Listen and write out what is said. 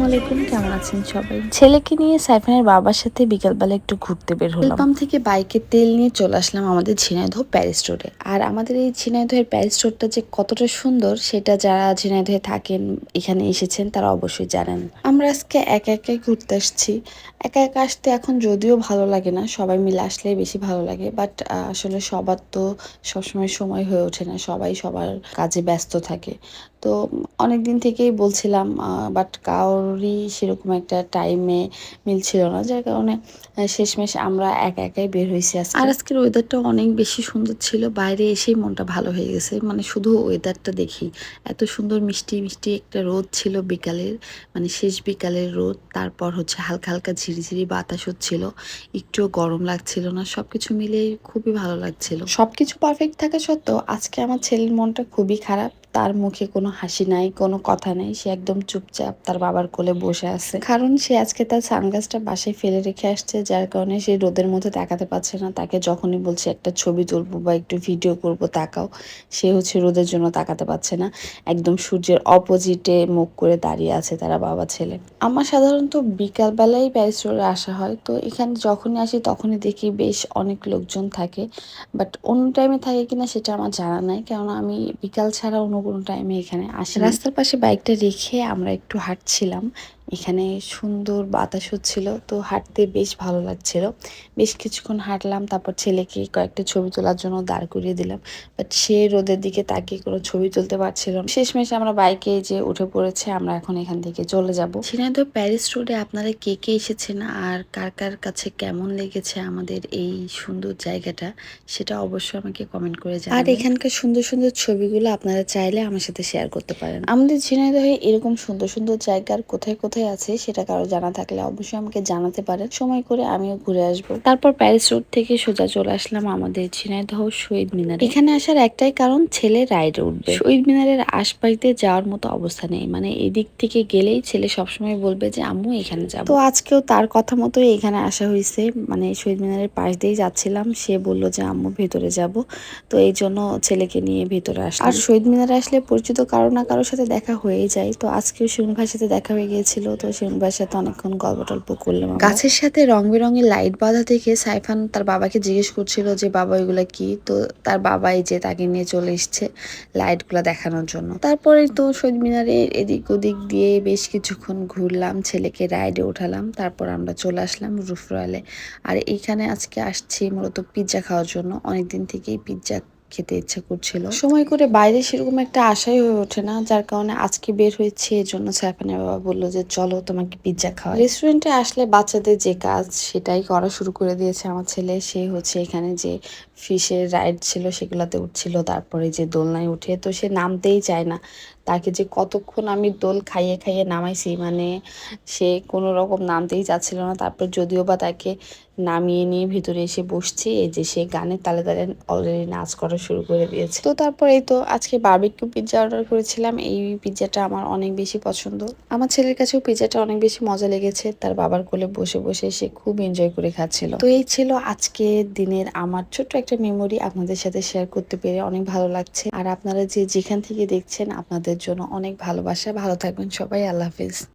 আসসালামু আলাইকুম, কেমন আছেন সবাই? ছেলেকে নিয়ে সাইফানের বাবার সাথে বিকালবেলা একটু ঘুরতে বের হলাম। পাম্প থেকে বাইকে তেল নিয়ে চলে আসলাম আমাদের ঝিনাইদহ প্যারিস রোডে। আর আমাদের এই ঝিনাইদহের প্যারিস রোডটা যে কতটা সুন্দর, সেটা যারা ঝিনাইদহে থাকেন, এখানে এসেছেন, তারা অবশ্যই জানেন। আমরা আজকে একা একাই ঘুরতে আসছি। একা একা আসতে এখন যদিও ভালো লাগে না, সবাই মিলে আসলেই বেশি ভালো লাগে। বাট আসলে সবার তো সবসময় সময় হয়ে ওঠে না, সবাই সবার কাজে ব্যস্ত থাকে। তো অনেক দিন থেকেই বলছিলাম বাট কারোরই সেরকম একটা টাইমে মিলছিল না যার কারণে শেষমেশ আমরা একা একাই বের হয়েছি আজকে। আর আজকের ওয়েদারটা অনেক বেশি সুন্দর ছিল বাইরে এসেই মনটা ভালো হয়ে গেছে মানে শুধু ওয়েদারটা দেখি। এত সুন্দর মিষ্টি মিষ্টি একটা রোদ ছিল বিকালের মানে শেষ বিকালের রোদ তারপর হচ্ছে হালকা হালকা ঝিরিঝিরি বাতাস হচ্ছিল একটুও গরম লাগছিল না সব কিছু মিলে খুবই ভালো লাগছিল। সব কিছু পারফেক্ট থাকা সত্ত্বেও আজকে আমার ছেলের মনটা খুবই খারাপ তার মুখে কোনো হাসি নাই, কোনো কথা নাই। সে একদম চুপচাপ তার বাবার কোলে বসে আছে। কারণ সে আজকে তার সানগ্লাসটা বাসায় ফেলে রেখে আসছে, যার কারণে সে রোদের মধ্যে তাকাতে পারছে না। তাকে যখনই বলছে, একটা ছবি তুলবো বা একটু ভিডিও করব তাকাও, সে হচ্ছে রোদের জন্য তাকাতে পারছে না। একদম সূর্যের অপোজিটে মুখ করে দাঁড়িয়ে আছে তারা বাবা, ছেলে। আমার সাধারণত বিকালবেলায় প্যারিস রোডে আসা হয়। তো এখানে যখনই আসি, তখনই দেখি বেশ অনেক লোকজন থাকে। বাট অন্য টাইমে থাকে কিনা সেটা আমার জানা নাই। কেননা আমি বিকাল ছাড়া অন্য কোনো টাইমে এখানে আসে রাস্তার পাশে বাইকটা রেখে আমরা একটু হাঁটছিলাম। এখানে সুন্দর বাতাস হচ্ছিল তো হাঁটতে বেশ ভালো লাগছিল। বেশ কিছুক্ষণ হাঁটলাম তারপর ছেলেকে কয়েকটা ছবি তোলার জন্য দাঁড় করিয়ে দিলাম। বাট সে রোদের দিকে তাকিয়ে কোনো ছবি তুলতে পারছিল না। শেষমেশ আমরা বাইকে যে উঠে পড়েছে আমরা এখন এখান থেকে চলে যাব। ঝিনাইদহ প্যারিস রোডে আপনারা কে কে এসেছেন আর কার কার কাছে কেমন লেগেছে আমাদের এই সুন্দর জায়গাটা সেটা অবশ্যই আমাকে কমেন্ট করে জানাবেন। আর এখানকার সুন্দর সুন্দর ছবিগুলো আপনারা চাইলে আমার সাথে শেয়ার করতে পারেন। আমাদের ঝিনাইদহে এরকম সুন্দর সুন্দর জায়গার কোথায় কোথায় আছে সেটা কারও জানা থাকলে অবশ্যই আমাকে জানাতে পারেন। সময় করে আমিও ঘুরে আসব। তারপর প্যারিস রোড থেকে সোজা চলে আসলাম আমাদের ঝিনাইদহ শহীদ মিনার। এখানে আসার একটাই কারণ, ছেলে রাইডে উঠবে। শহীদ মিনারের আশপাশ দিয়ে যাওয়ার মতো অবস্থা নেই। মানে এদিক থেকে গেলেই ছেলে সবসময় বলবে যে, আম্মু, এখানে যাব। তো আজকেও তার কথা মতোই এখানে আসা হয়েছে। মানে শহীদ মিনারের পাশ দিয়েই যাচ্ছিলাম। সে বলল যে, আম্মু, ভেতরে যাব। তো এই জন্য ছেলেকে নিয়ে ভেতরে আসলাম। আর শহীদ মিনারে আসলে পরিচিত কারও না কারোর সাথে দেখা হয়েই যায়। তো আজকেও শিউন সাথে দেখা হয়ে গিয়েছিল। তো সাথে অনেকক্ষণ গল্প টল্প করলাম গাছের সাথে রং বেরঙের লাইট বাঁধা দেখে সাইফান তার বাবাকে জিজ্ঞেস করছিল যে, বাবা এগুলা কি? তো তার বাবাই যে তাকে নিয়ে চলে এসছে লাইটগুলো দেখানোর জন্য। তারপরে তো শহীদ মিনারের এদিক ওদিক দিয়ে বেশ কিছুক্ষণ ঘুরলাম, ছেলেকে রাইডে উঠালাম তারপর আমরা চলে আসলাম রুফ রয়ালে। আর এইখানে আজকে আসছি মূলত পিৎজা খাওয়ার জন্য। অনেকদিন থেকেই পিৎজা খেতে ইচ্ছা করছিল। সময় করে বাইরে সেরকম একটা আশাই হয়ে ওঠে না, যার কারণে আজকে বের হয়েছে এর জন্য সাইফানের বাবা বলল যে, চলো তোমাকে পিৎজা খাওয়া রেস্টুরেন্টে আসলে বাচ্চাদের যে কাজ, সেটাই করা শুরু করে দিয়েছে আমার ছেলে। সে হচ্ছে এখানে যে ফিশের রাইড ছিল, সেগুলোতে উঠছিল, তারপরে যে দোলনায় উঠে, তো সে নামতেই চায় না। তাকে যে কতক্ষণ আমি দোল খাইয়ে খাইয়ে নামাইছি মানে সে কোনো রকম নামতেই চাচ্ছিল না। তারপর যদিও বা তাকে নামিয়ে নিয়ে ভিতরে এসে বসছি, এই যে সে গানের তালে তালে অলরেডি নাচ করা শুরু করে দিয়েছে। তো তারপর তো আজকে বার্বিকিউ পিৎজা অর্ডার করেছিলাম। এই পিৎজাটা আমার অনেক বেশি পছন্দ। আমার ছেলের কাছেও পিৎজাটা অনেক বেশি মজা লেগেছে। তার বাবার কোলে বসে বসে সে খুব এনজয় করে খাচ্ছিল। তো এই ছিল আজকে দিনের আমার ছোট্ট একটা মেমোরি আপনাদের সাথে শেয়ার করতে পেরে অনেক ভালো লাগছে। আর আপনারা যে যেখান থেকে দেখছেন, আপনাদের জন্য অনেক ভালোবাসা। ভালো থাকবেন সবাই। আল্লাহ হাফিজ।